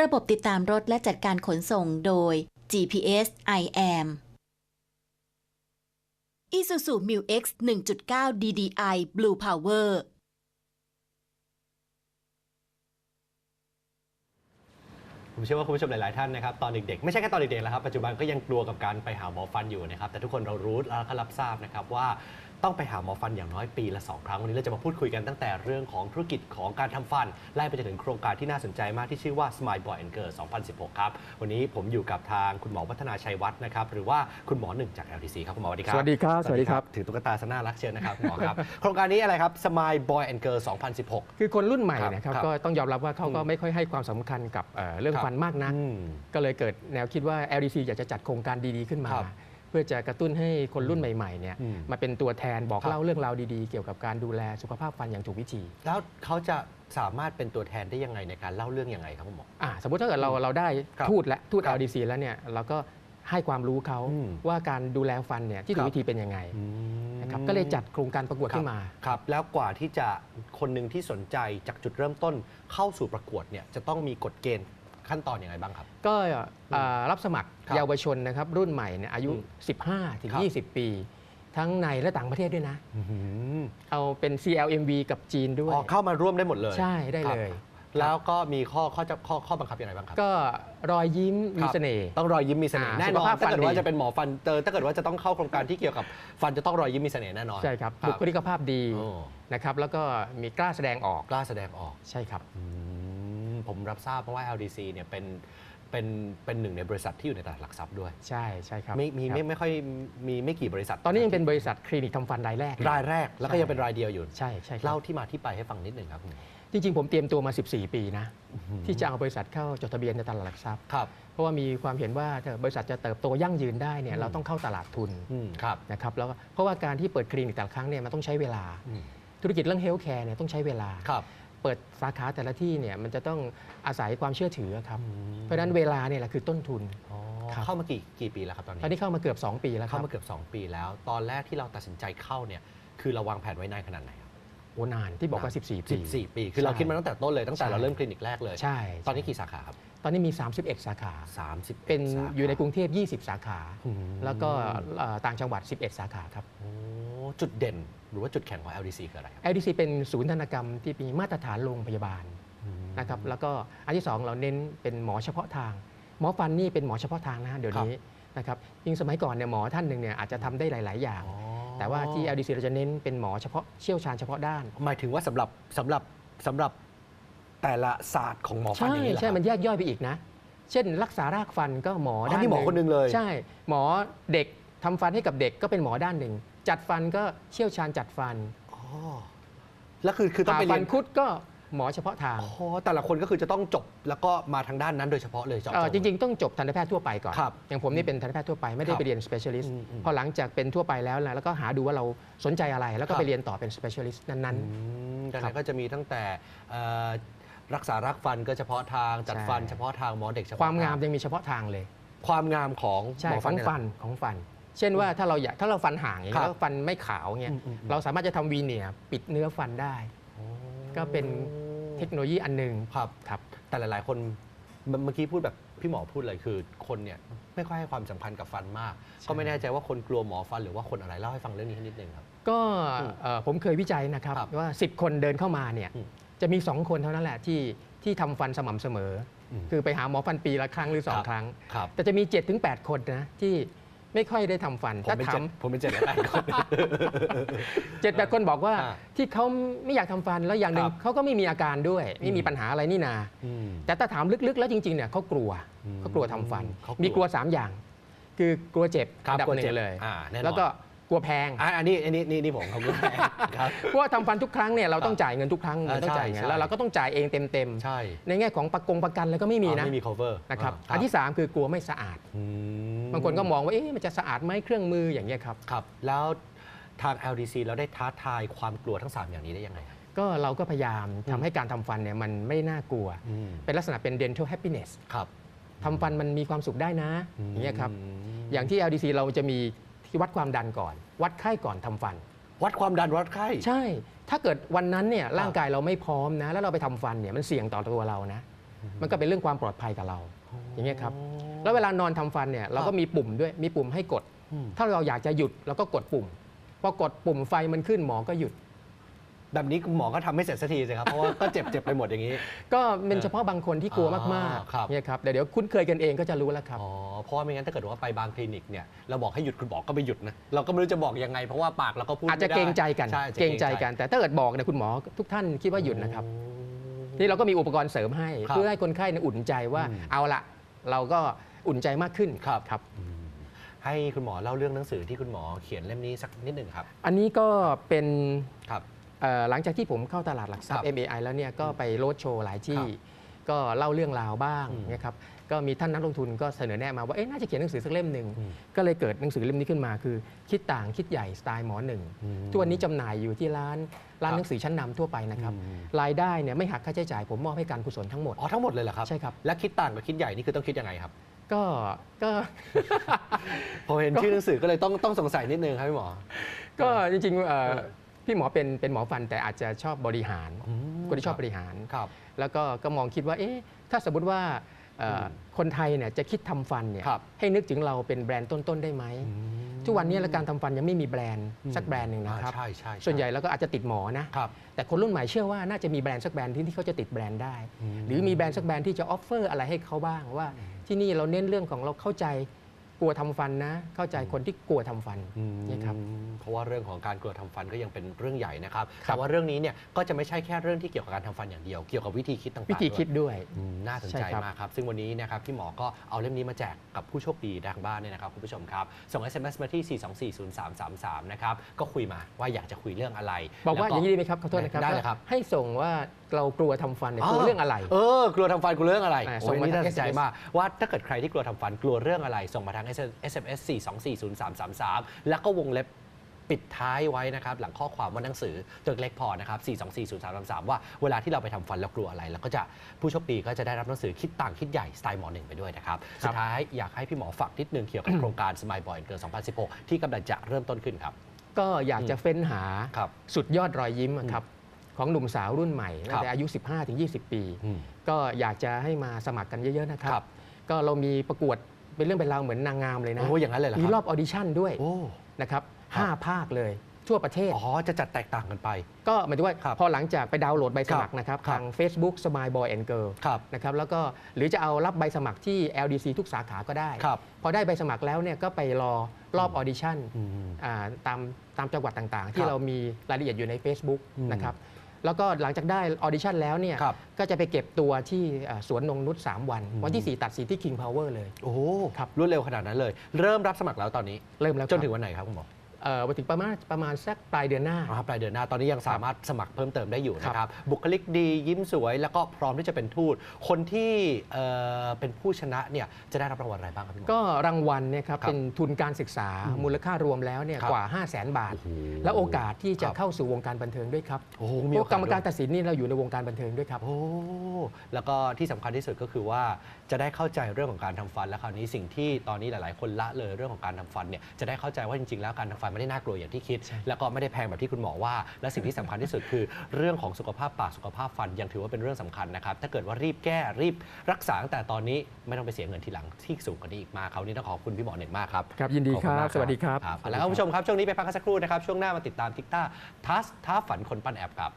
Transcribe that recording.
ระบบติดตามรถและจัดการขนส่งโดย GPS I am Isuzu Mu X 1.9 DDI Blue Power ผมเชื่อว่าคุณผู้ชมหลาย ๆ ท่านนะครับตอนเด็ก ๆ ไม่ใช่แค่ตอนเด็ก ๆ แล้วครับ ปัจจุบันก็ยังกลัวกับการไปหาหมอฟันอยู่นะครับ แต่ทุกคนเรารู้และก็รับทราบนะครับว่า ต้องไปหาหมอฟันอย่างน้อยปีละ2ครั้ง วันนี้เราจะมาพูดคุยกันตั้งแต่เรื่องของธุรกิจของการทำฟัน ไล่ไปจนถึงโครงการที่น่าสนใจมากที่ชื่อว่า Smile Boy and Girl 2016 ครับ วันนี้ผมอยู่กับทางคุณหมอวัฒนาชัยวัฒน์นะครับ หรือว่าคุณหมอหนึ่งจาก LTC ครับ คุณหมอสวัสดีครับ สวัสดีครับ สวัสดีครับ ถือตุ๊กตาซะน่ารักเชียวนะครับคุณหมอครับ โครงการนี้อะไรครับ Smile Boy and Girl 2016 คือคนรุ่นใหม่ครับนะครับครับ ก็ต้องยอมรับว่าเขาก็อืมไม่ค่อยให้ความสำคัญกับเอ่อเรื่องครับฟันมากนักอืมก็เลยเกิดแนวคิดว่า LDC อยากจะจัดโครงการดีๆขึ้นมาครับ เพื่อจะกระตุ้นให้คนรุ่นใหม่ๆเนี่ยอืมมาเป็นตัวแทนบอกครับเล่าเรื่องราวดีๆ เกี่ยวกับการดูแลสุขภาพฟันอย่างถูกวิธี แล้วเขาจะสามารถเป็นตัวแทนได้ยังไงในการเล่าเรื่องยังไงครับคุณหมออ่าสมมติถ้าเกิดเราเราได้ครับทูตและทูตครับ LDC แล้วเนี่ยเราก็ให้ความรู้เขาอืมว่าการดูแลฟันเนี่ยที่ถูครักบวิธีเป็นยังไงอืมนะครับก็เลยจัดโครงการประกวดขึ้นมาครับแล้วกว่าที่จะคนหนึ่งที่สนใจจากจุดเริ่มต้นเข้าสู่ประกวดเนี่ยจะต้องมีกฎเกณฑ์ ขั้นตอนอย่างไรบ้างครับ ก็อ่ารับสมัครครับเยาวชนนะครับ รุ่นใหม่เนี่ยอายุ อืม15 ถึง ครับ 20 ปี ทั้งในและต่างประเทศด้วยนะ อืมเอาเป็น CLMV กับจีนด้วย อ๋อเข้ามาร่วมได้หมดเลยใช่ได้ครับเลย แล้วก็มีข้อข้อจะข้อข้อบังคับยังไงบ้างครับ ก็รอยยิ้มมีครับเสน่ห์ ต้องรอยยิ้มมีเสน่ห์อ่าแน่สุนขอนภาพฟัถ้านเกิดว่าดีจะเป็นหมอฟันเจอถ้าเกิดว่าจะต้องเข้าโครงการที่เกี่ยวกับฟันจะต้องรอยยิ้มมีเสน่ห์แน่นอน ใช่ครับ ครับ บุคลิกภาพดีโอ้นะครับ แล้วก็มีกล้าแสดงออก กล้าแสดงออก ใช่ครับ อืม ผมรับทราบเพราะว่า LDC เนี่ยเป็นเป็นเป็นหนึ่งในบริษัทที่อยู่ในตลาดหลักทรัพย์ด้วย ใช่ใช่ครับไม่มีครับไม่ไม่ค่อยมีไม่กี่บริษัท ตอนนี้ยังเป็นบริษัทคลินิกทำฟันรายแรกอยู่รายแรก แล้วก็ใช่ยังเป็นรายเดียวอยู่ ใช่ใช่ครับเล่าที่มาที่ไปให้ฟังนิดหนึ่งครับคุณหมอจริง ๆ ผมเตรียมตัวมา 14 ปีนะ ที่จะเอาบริษัทเข้าจดทะเบียนในตลาดหลักทรัพย์ครับเพราะว่ามีความเห็นว่าถ้าบริษัทจะเติบโตยั่งยืนได้เนี่ยอืมเราต้องเข้าตลาดทุนอืมครับนะครับแล้วก็เพราะว่าการที่เปิดคลินิกแต่ละครั้งเนี่ยมันต้องใช้เวลาอืมธุรกิจเรื่องเฮลท์แคร์เนี่ยต้องใช้เวลาครับ เปิดสาขาแต่ละที่เนี่ยมันจะต้องอาศัยความเชื่อถือครับอืมเพราะฉะนั้นเวลาเนี่ยแหละคือต้นทุน อ๋อครับ เข้ามากี่กี่ปีแล้วครับตอนนี้ ตอนนี้เข้ามาเกือบ 2 ปีแล้วคเข้ารับมาเกือบ 2 ปีแล้ว ตอนแรกที่เราตัดสินใจเข้าเนี่ยคือเราวางแผนไว้นานขนาดไหนครับ โอ้นานที่บอกว่า 14 ปี 14 ปี คือเราใช่คิดมาตั้งแต่ต้นเลยตั้งแต่ใช่ เราเริ่มคลินิกแรกเลย ใช่ตอนนี้กี่สาขาครับตอนนี้มี 31 สาขา 30เป็นอยู่ในกรุงเทพ 20 สาขาอืมแล้วก็เอ่อต่างจังหวัด 11 สาขาครับโอ้ จุดเด่น หรือว่าจุดแข็งของ LDC คืออะไรครับ LDC เป็นศูนย์ธนกรรมที่มีมาตรฐานโรงพยาบาลนะครับแล้วก็อันที่สองเราเน้นเป็นหมอเฉพาะทาง หมอฟันนี่เป็นหมอเฉพาะทางนะฮะเดี๋ยวนี้นะครับยิ่งสมัยก่อนเนี่ยหมอท่านหนึ่งเนี่ยอาจจะทำได้หลาย ๆ อย่างอ๋อแต่ว่าที่ LDC เราจะเน้นเป็นหมอเฉพาะเชี่ยวชาญเฉพาะด้าน หมายถึงว่าสำหรับสำหรับสำหรับแต่ละศาสตร์ของหมอฟันใช่อย่างนี้เหรอใช่ครับมันแยกย่อยไปอีกนะ เช่น รักษารากฟันก็หมออ๋อด้านนี่หมอคนหนึ่งเลย ใช่ หมอเด็กทำฟันให้กับเด็กก็เป็นหมอด้านหนึ่ง จัดฟันก็เชี่ยวชาญจัดฟันอ๋อแล้วคือคือต้องผ่าไปฟัเรียนนคุดก็หมอเฉพาะทาง อ๋อแต่ละคนก็คือจะต้องจบแล้วก็มาทางด้านนั้นโดยเฉพาะเลยเจาะเอ่อจจริง ๆ ต้องจบทันตแพทย์ทั่วไปก่อน ครับอย่างผมนี่เป็นทันตแพทย์ทั่วไปไม่ได้ครับไปเรียน specialist อืมอืมพอหลังจากเป็นทั่วไปแล้วนะแล้วก็หาดูว่าเราสนใจอะไร แล้วก็ครับไปเรียนต่อเป็น specialist นั้น อืมดังครันั้นบก็จะมีตั้งแต่เอ่อรักษารักฟันก็เฉพาะทางจัดใช่ ฟันเฉพาะทางหมอเด็กเฉๆพาะความงามทยังมีเฉพาะทางเลย ความงามของใช่หมอขฟัอนงเนี่ยฟันของฟัน เช่นว่าถ้าเราอยากถ้าเราฟันห่างอย่างครัเงี้บยแล้วฟันไม่ขาวเงี้ยอืมอืมอืมเราสามารถจะทำวีเนียร์ปิดเนื้อฟันได้ ก็เป็นเทคโนโลยีอันหนึ่งครับครับแต่หลาย ๆ คนเมื่อเมื่อกี้พูดแบบพี่หมอพูดเลยคือคนเนี่ยไม่ค่อยให้ความสำคัญกับฟันมากใช่ก็ไม่แน่ใจว่าคนกลัวหมอฟันหรือว่าคนอะไรเล่าให้ฟังเรื่องนี้ให้นิดนึงครับ ก็อืมเอ่อผมเคยวิจัยนะครับครับว่า 10 คนเดินเข้ามาเนี่ยอืมจะมี 2 คนเท่านั้นแหละที่ที่ทำฟันสม่ำเสมออมคือไปหาหมอฟันปีละครั้งหรือครับ2ครั้งครับแต่จะมี 7-8 คนนะที่ ไม่ค่อยได้ทำฟันผมถ้าเป็นถาเจ็ดมผมเป็นเจ็ดและแปดคนเจ็ดแปดคนบอกว่าอ่าที่เขาไม่อยากทำฟันแล้วอย่างหนึ่งครับเขาก็ไม่มีอาการด้วย ไม่มีปัญหาอะไรนี่นาอืมแต่ถ้าถามลึกๆ แล้วจริงๆเนี่ยเขากลัวอืมเขากลัวทำฟันเขากลัวมีกลัว 3 อย่าง คือกลัวเจ็บครับอันดับกลัวหนึ่เจ็บงเลยอ่าแน่นอนแล้วก็ กลัวแพงอะอันนี้อันนี้นี่นี่ผมเขาพูดแทนครับเพราะว่าทำฟันทุกครั้งเนี่ยเราต้องจ่ายเงินทุกครั้งอ่าเราต้องจ่ายเงินใช่แล้วเราก็ต้องจ่ายเองเต็มใช่ๆในแง่ของประกงประกันแล้วก็ไม่มีอ๋อนะไม่มี cover นะครับาอันที่ 3 คือกลัวไม่สะอาดอืมบางคนก็มองว่าเอ๊ะมันจะสะอาดไหมเครื่องมืออย่างเงี้ยครับครับ แล้วทาง LDC เราได้ท้าทายความกลัวทั้ง 3 อย่างนี้ได้ยังไงครับก็เราก็พยายามทำให้การทำฟันเนี่ยมันไม่น่ากลัวอืมเป็นลักษณะเป็น dental happiness ครับทำฟันมันมีความสุขได้นะอย่างเงี้ยครับมอย่างที่ LDC เราจะมีที่ วัดความดันก่อน วัดไข้ก่อนทำฟัน วัดความดันวัดไข้ ใช่ ถ้าเกิดวันนั้นเนี่ยร่างกายเราไม่พร้อมนะ แล้วเราไปทำฟันเนี่ยมันเสี่ยงต่อตัวเรานะ มันก็เป็นเรื่องความปลอดภัยกับเรา อย่างเงี้ยครับ แล้วเวลานอนทำฟันเนี่ยเราก็มีปุ่มด้วย มีปุ่มให้กดอืมถ้าเราอยากจะหยุดเราก็กดปุ่ม พอกดปุ่มไฟมันขึ้นหมอก็หยุด แบบนี้หมอก็ทำไม่เสร็จสักทีสิครับ เพราะว่าก็เจ็บเจ็บไปหมดอย่างนี้ ก็เป็นเฉพาะบางคนที่กลัวอ๋อมากครับ ๆเนี่ยครับเดี๋ยวเดี๋ยวคุ้นเคยกันเองก็จะรู้แล้วครับ อ๋อเพราะว่าไม่งั้นถ้าเกิดว่าไปบางคลินิกเนี่ยเราบอกให้หยุดคุณบอกก็ไม่หยุดนะเราก็ไม่รู้จะบอกยังไงเพราะว่าปากเราก็พูดอาจจะไม่ได้เกรงใจกัน ช่อาเกรงใจกัน แต่ถ้าเกิดบอกเนี่ยคุณหมอทุกท่านคิดว่าหยุดนะครับ นี่เราก็มีอุปกรณ์เสริมให้ ครับเพื่อให้คนไข้เนี่ยอุ่นใจว่าอืม เอาละเราก็อุ่นใจมากขึ้นครับครับอืมให้คุณหมอเล่าเรื่องหนังสือที่คุณหมอเขียนเล่มนี้สักนิดหนึ่งครับอันนี้ก็เป็นครับเอ่อ หลังจากที่ผมเข้าตลาดหลักทรัพครัย์บ MAI แล้วเนี่ยก็ไปโรดโชว์หลายที่ครับก็เล่าเรื่องราวบ้างอืมนะครับก็มีท่านนักลงทุนก็เสนอแนะมาว่าเอ๊ะน่าจะเขียนหนังสือสักเล่มหนึ่งอืมก็เลยเกิดหนังสือเล่มนี้ขึ้นมาคือ คิดต่างคิดใหญ่สไตล์หมอหนึ่งอืมทุกวันนี้จำหน่ายอยู่ที่ร้านร้านครับหนังสือชั้นนำทั่วไปนะครับอืมรายได้เนี่ยไม่หักค่าใช้จ่ายผมมอบให้การกุศลทั้งหมดอ๋อทั้งหมดเลยเหรอครับใช่ครับและคิดต่างกับคิดใหญ่นี่คือต้องคิดยังไงครับก็ก็พอเห็นชื่อหนังสือก็เลยต้องต้องสงสัยนิดนึงครับพี่หมอ ก็จริงๆเอ่อเออ พี่หมอเป็นเป็นหมอฟันแต่อาจจะชอบบริหารอืมคนที่ชอบบริหาร ครับ แล้วก็ก็มองคิดว่าเอ๊ะถ้าสมมติว่าเอ่ออมคนไทยเนี่ยจะคิดทำฟันเนี่ยครับ ให้นึกถึงเราเป็นแบรนด์ต้น ๆ ได้ไหมอืมทุกวันนี้แล้วการทำฟันยังไม่มีแบรนด์อืมสักแบรนด์หนึ่งนะครับอ่าใช่ใช่ส่วนใหญ่แล้วก็อาจจะติดหมอนะ ครับ แต่คนรุ่นใหม่เชื่อว่าน่าจะมีแบรนด์สักแบรนด์ที่ที่เขาจะติดแบรนด์ได้อืมหรือมีแบรนด์สักแบรนด์ที่จะออฟเฟอร์อะไรให้เขาบ้างว่า ที่นี่เราเน้นเรื่องของเราเข้าใจ กลัวทำฟันนะ เข้าใจคนที่กลัวทำฟันอืมนี่ครับเพราะว่าเรื่องของการกลัวทำฟันก็ยังเป็นเรื่องใหญ่นะครับครับแต่ว่าเรื่องนี้เนี่ยก็จะไม่ใช่แค่เรื่องที่เกี่ยวกับการทำฟันอย่างเดียว เกี่ยวกับวิธีคิดต่างๆวิธีคิดด้วยด้วยอืมน่าสนใช่ใจครับมากครับ ซึ่งวันนี้นะครับพี่หมอก็เอาเล่มนี้มาแจกกับผู้โชคดีทางบ้านเนี่ยนะครับคุณผู้ชมครับส่ง SMS มาที่ 4240333 นะครับก็คุยมาว่าอยากจะคุยเรื่องอะไร บอกว่าแล้อย่างนี้ดีไหมครับขอโทษนะครับได้เลยครับให้ส่งว่า เรากลัวทำฟันเนี่ยกลัวเรื่องอะไร เออกลัวทำฟันกลัวเรื่องอะไรอ่าโอ้ส่งยมานี่ทางน่าสนใจ SMS มากว่าถ้าเกิดใครที่กลัวทำฟันกลัวเรื่องอะไร ส่งมาทาง SMS 4240333 แล้วก็วงเล็บปิดท้ายไว้นะครับ หลังข้อความว่าหนังสือตัวเล็กพอนะครับ 4240333 ว่าเวลาที่เราไปทำฟันแล้วกลัวอะไร แล้วก็จะผู้โชคดีก็จะได้รับหนังสือคิดต่างคิดใหญ่สไตล์หมอหนึ่งไปด้วยนะครับ สุดท้ายอยากให้พี่หมอฝากนิดนึงเกี่ยวกับโครงการ Smile Boy เกิน2016 ที่กำลังจะเริ่มต้นขึ้นครับ ก็อยากจะเฟ้นหาครับสุดยอดรอยยิ้มอะครับ ของหนุ่มสาวรุ่นใหม่ตั้ครังบแต่อายุ 15-20 ปีอืมก็อยากจะให้มาสมัครกันเยอะๆนะครัครับบก็เรามีประกวดเป็นเรื่องเป็นราวเหมือนนางงามเลยนะโอ้อย่างนั้นเลยเหรอมีครรัอบออดิชั่นด้วยโอ้นะครับครับห้าภาคเลยทั่วประเทศ อ๋อ จะจัดแตกต่างกันไป ก็หมายถึงว่าครับพอหลังจากไปดาวน์โหลดใบสมัครนะครับครับทาง Facebook Smile Boy and Girl ครับนะครับ แล้วก็หรือจะเอารับใบสมัครที่ LDC ทุกสาขาก็ได้ครับพอได้ใบสมัครแล้วเนี่ยก็ไปรอรอบออดิชั่นอืมอ่าตามตามจังหวัดต่างๆคที่รับเรามีรายละเอียดอยู่ใน Facebook อืมนะครับ แล้วก็หลังจากได้ออดิชั่นแล้วเนี่ยครับ ก็จะไปเก็บตัวที่อ่าสวนนงนุช3วันอืมวันที่ 4 ตัดสินที่ King Power เลย โอ้โหครับ รวดเร็วขนาดนั้นเลย เริ่มรับสมัครแล้วตอนนี้ เริ่มแล้วจนถึงครับวันไหนครับคุณหมอ เอ่อมาถึงประมาณประมาณสักปลายเดือนหน้าอ๋อครับปลายเดือนหน้าตอนนี้ยังสามารถสมัครเพิ่มเติมได้อยู่ครับนะครับ บุคลิกดียิ้มสวย แล้วก็พร้อมที่จะเป็นทูต คนที่เอ่อเป็นผู้ชนะเนี่ยจะได้รับรางวัลอะไรบ้างครับพี่หมอก็รางวัลเนี่ยครับครับเป็นทุนการศึกษาอืมมูลค่ารวมแล้วเนี่ยครับกว่า 5 0 0แสนบาทโอ้โหและโอกาสที่จะครับเข้าสู่วงการบันเทิงด้วยครับโอ้โหเพมีโอราะกรรมการด้วยตัดสินนี่เราอยู่ในวงการบันเทิงด้วยครับโอ้แล้วก็ที่สำคัญที่สุดก็คือว่าจะได้เข้าใจเรื่องของการทำฟัน และคราวนี้สิ่งที่ตอนนี้หลาย ๆ คนละเลยเรื่องของการทำฟันเนี่ยจะได้เข้าใจว่าจริง ๆ แล้วการทำฟันไม่ได้น่ากลัวอย่างที่คิด แล้วก็ไม่ได้แพงแบบที่คุณหมอว่า และสิ่งที่สำคัญที่สุดคือ เรื่องของสุขภาพปากสุขภาพฟันยังถือว่าเป็นเรื่องสำคัญนะครับ ถ้าเกิดว่ารีบแก้รีบรักษาตั้งแต่ตอนนี้ไม่ต้องไปเสียเงินทีหลังที่สูงกว่านี้อีกมากคราวนี้ต้องขอบคุณพี่หมอเน่งมากครับ ครับยินดีขอคณรัมาบกสวัสดีครับครับแล้วคุณผู้ชมครับช่วงนี้ไปพักกันสักครู่นะครับช่วงหน้ามาติดตามทิกต้าทัสท้าฝันคนปั้นแอปครับ